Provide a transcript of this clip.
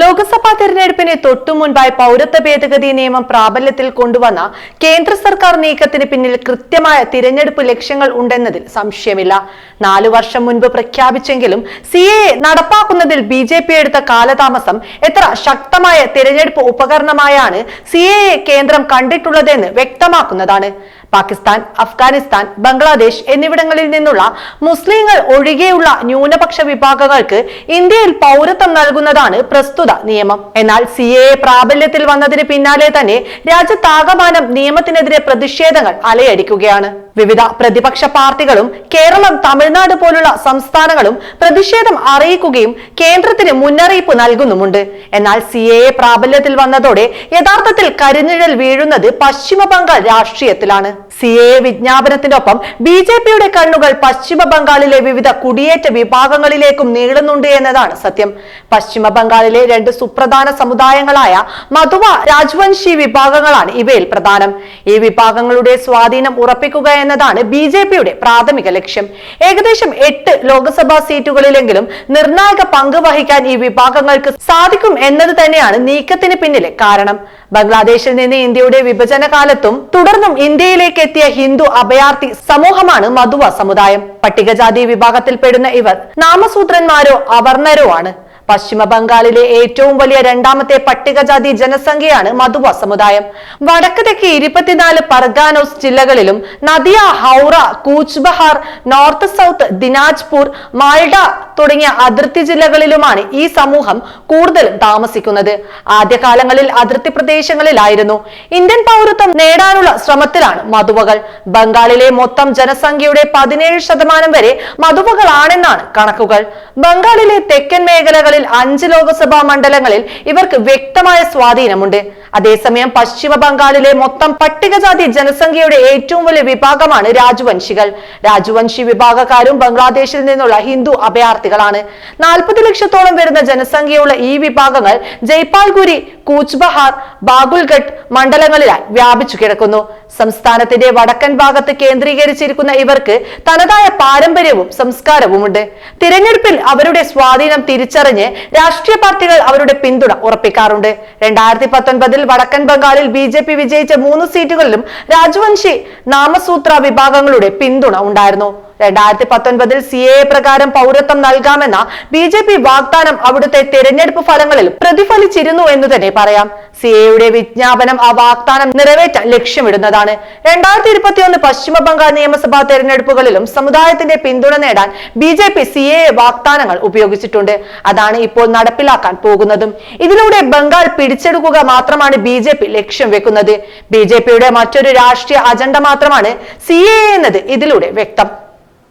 ലോക്സഭാ തെരഞ്ഞെടുപ്പിന് തൊട്ടു മുൻപായി പൗരത്വ ഭേദഗതി നിയമം പ്രാബല്യത്തിൽ കൊണ്ടുവന്ന കേന്ദ്ര സർക്കാർ നീക്കത്തിന് പിന്നിൽ കൃത്യമായ തിരഞ്ഞെടുപ്പ് ലക്ഷ്യങ്ങൾ ഉണ്ടെന്നതിൽ സംശയമില്ല. നാലു വർഷം മുൻപ് പ്രഖ്യാപിച്ചെങ്കിലും സി എ നടപ്പാക്കുന്നതിൽ ബി ജെ പി എടുത്ത കാലതാമസം എത്ര ശക്തമായ തിരഞ്ഞെടുപ്പ് ഉപകരണമായാണ് സി എ കേന്ദ്രം കണ്ടിട്ടുള്ളതെന്ന് വ്യക്തമാക്കുന്നതാണ്. പാകിസ്ഥാൻ അഫ്ഗാനിസ്ഥാൻ ബംഗ്ലാദേശ് എന്നിവിടങ്ങളിൽ നിന്നുള്ള മുസ്ലിങ്ങൾ ഒഴികെയുള്ള ന്യൂനപക്ഷ വിഭാഗങ്ങൾക്ക് ഇന്ത്യയിൽ പൗരത്വം നൽകുന്നതാണ് പ്രസ്തുത നിയമം. എന്നാൽ സി എ പ്രാബല്യത്തിൽ വന്നതിന് പിന്നാലെ തന്നെ രാജ്യത്താകമാനം നിയമത്തിനെതിരെ പ്രതിഷേധങ്ങൾ അലയടിക്കുകയാണ്. വിവിധ പ്രതിപക്ഷ പാർട്ടികളും കേരളം തമിഴ്നാട് പോലുള്ള സംസ്ഥാനങ്ങളും പ്രതിഷേധം അറിയിക്കുകയും കേന്ദ്രത്തിന് മുന്നറിയിപ്പ് നൽകുന്നുമുണ്ട്. എന്നാൽ സി എ പ്രാബല്യത്തിൽ വന്നതോടെ യഥാർത്ഥത്തിൽ കരിനിഴൽ വീഴുന്നത് പശ്ചിമ ബംഗാൾ രാഷ്ട്രീയത്തിലാണ്. സി എ വിജ്ഞാപനത്തിനൊപ്പം ബി ജെ പിയുടെ കണ്ണുകൾ പശ്ചിമ ബംഗാളിലെ വിവിധ കുടിയേറ്റ വിഭാഗങ്ങളിലേക്കും നീളുന്നുണ്ട് എന്നതാണ് സത്യം. പശ്ചിമ ബംഗാളിലെ രണ്ട് സുപ്രധാന സമുദായങ്ങളായ മധുവ രാജ്വംശി വിഭാഗങ്ങളാണ് ഇവയിൽ പ്രധാനം. ഈ വിഭാഗങ്ങളുടെ സ്വാധീനം ഉറപ്പിക്കുക എന്നതാണ് ബി ജെ പിയുടെ പ്രാഥമിക ലക്ഷ്യം. ഏകദേശം എട്ട് ലോക്സഭാ സീറ്റുകളിലെങ്കിലും നിർണായക പങ്ക് വഹിക്കാൻ ഈ വിഭാഗങ്ങൾക്ക് സാധിക്കും എന്നത് തന്നെയാണ് നീക്കത്തിന് പിന്നിലെ കാരണം. ബംഗ്ലാദേശിൽ നിന്ന് ഇന്ത്യയുടെ വിഭജന കാലത്തും തുടർന്നും ഇന്ത്യയിലേക്ക് എത്തിയ ഹിന്ദു അഭയാർത്ഥി സമൂഹമാണ് മധുവ സമുദായം. പട്ടികജാതി വിഭാഗത്തിൽപ്പെടുന്ന ഇവർ നാമസൂത്രന്മാരോ അവർണരോ ആണ്. പശ്ചിമ ബംഗാളിലെ ഏറ്റവും വലിയ രണ്ടാമത്തെ പട്ടികജാതി ജനസംഖ്യയാണ് മധുവ സമുദായം. വടക്ക് തെക്ക് ഇരുപത്തിനാല് പർഗാനോസ് ജില്ലകളിലും നദിയ ഹൗറ കൂച്ച് ബഹാർ നോർത്ത് സൗത്ത് ദിനാജ്പൂർ മാൽഡ തുടങ്ങിയ അതിർത്തി ജില്ലകളിലുമാണ് ഈ സമൂഹം കൂടുതലും താമസിക്കുന്നത്. ആദ്യകാലങ്ങളിൽ അതിർത്തി പ്രദേശങ്ങളിലായിരുന്നു. ഇന്ത്യൻ പൗരത്വം നേടാനുള്ള ശ്രമത്തിലാണ് മധുവകൾ. ബംഗാളിലെ മൊത്തം ജനസംഖ്യയുടെ പതിനേഴ് ശതമാനം വരെ മധുവകളാണെന്നാണ് കണക്കുകൾ. ബംഗാളിലെ തെക്കൻ മേഖലകളിൽ അഞ്ച് ലോക്സഭാ മണ്ഡലങ്ങളിൽ ഇവർക്ക് വ്യക്തമായ സ്വാധീനമുണ്ട്. അതേസമയം പശ്ചിമ ബംഗാളിലെ മൊത്തം പട്ടികജാതി ജനസംഖ്യയുടെ ഏറ്റവും വലിയ വിഭാഗമാണ് രാജവംശികൾ. രാജവംശി വിഭാഗക്കാരും ബംഗ്ലാദേശിൽ നിന്നുള്ള ഹിന്ദു അഭയാർത്ഥികളാണ്. നാൽപ്പത് ലക്ഷത്തോളം വരുന്ന ജനസംഖ്യയുള്ള ഈ വിഭാഗങ്ങൾ ജയ്പാൽഗുരി കൂച്ച് ബഹാർ ബാഗുൽഘട്ട് മണ്ഡലങ്ങളിലായി വ്യാപിച്ചു കിടക്കുന്നു. സംസ്ഥാനത്തിന്റെ വടക്കൻ ഭാഗത്ത് കേന്ദ്രീകരിച്ചിരിക്കുന്ന ഇവർക്ക് തനതായ പാരമ്പര്യവും സംസ്കാരവുമുണ്ട്. തിരഞ്ഞെടുപ്പിൽ അവരുടെ സ്വാധീനം തിരിച്ചറിഞ്ഞ് രാഷ്ട്രീയ പാർട്ടികൾ അവരുടെ പിന്തുണ ഉറപ്പിക്കാറുണ്ട്. രണ്ടായിരത്തി പത്തൊൻപതിൽ വടക്കൻ ബംഗാളിൽ ബി ജെ പി വിജയിച്ച മൂന്ന് സീറ്റുകളിലും രാജവംശി നാമസൂത്ര വിഭാഗങ്ങളുടെ പിന്തുണ ഉണ്ടായിരുന്നു. രണ്ടായിരത്തി പത്തൊൻപതിൽ സി എ പ്രകാരം പൗരത്വം നൽകാമെന്ന ബി ജെ പി വാഗ്ദാനം അവിടുത്തെ തെരഞ്ഞെടുപ്പ് ഫലങ്ങളിൽ പ്രതിഫലിച്ചിരുന്നു എന്ന് തന്നെ പറയാം. സി എയുടെ വിജ്ഞാപനം ആ വാഗ്ദാനം നിറവേറ്റാൻ ലക്ഷ്യമിടുന്നതാണ്. രണ്ടായിരത്തി ഇരുപത്തിയൊന്ന് പശ്ചിമ ബംഗാൾ നിയമസഭാ തെരഞ്ഞെടുപ്പുകളിലും സമുദായത്തിന്റെ പിന്തുണ നേടാൻ B J P C A വാഗ്ദാനങ്ങൾ ഉപയോഗിച്ചിട്ടുണ്ട്. അതാണ് ഇപ്പോൾ നടപ്പിലാക്കാൻ പോകുന്നതും. ഇതിലൂടെ ബംഗാൾ പിടിച്ചെടുക്കുക മാത്രമാണ് ബി ജെ പി ലക്ഷ്യം വെക്കുന്നത്. ബി ജെ പിയുടെ മറ്റൊരു രാഷ്ട്രീയ അജണ്ട മാത്രമാണ് സി എ എന്നത് ഇതിലൂടെ വ്യക്തം.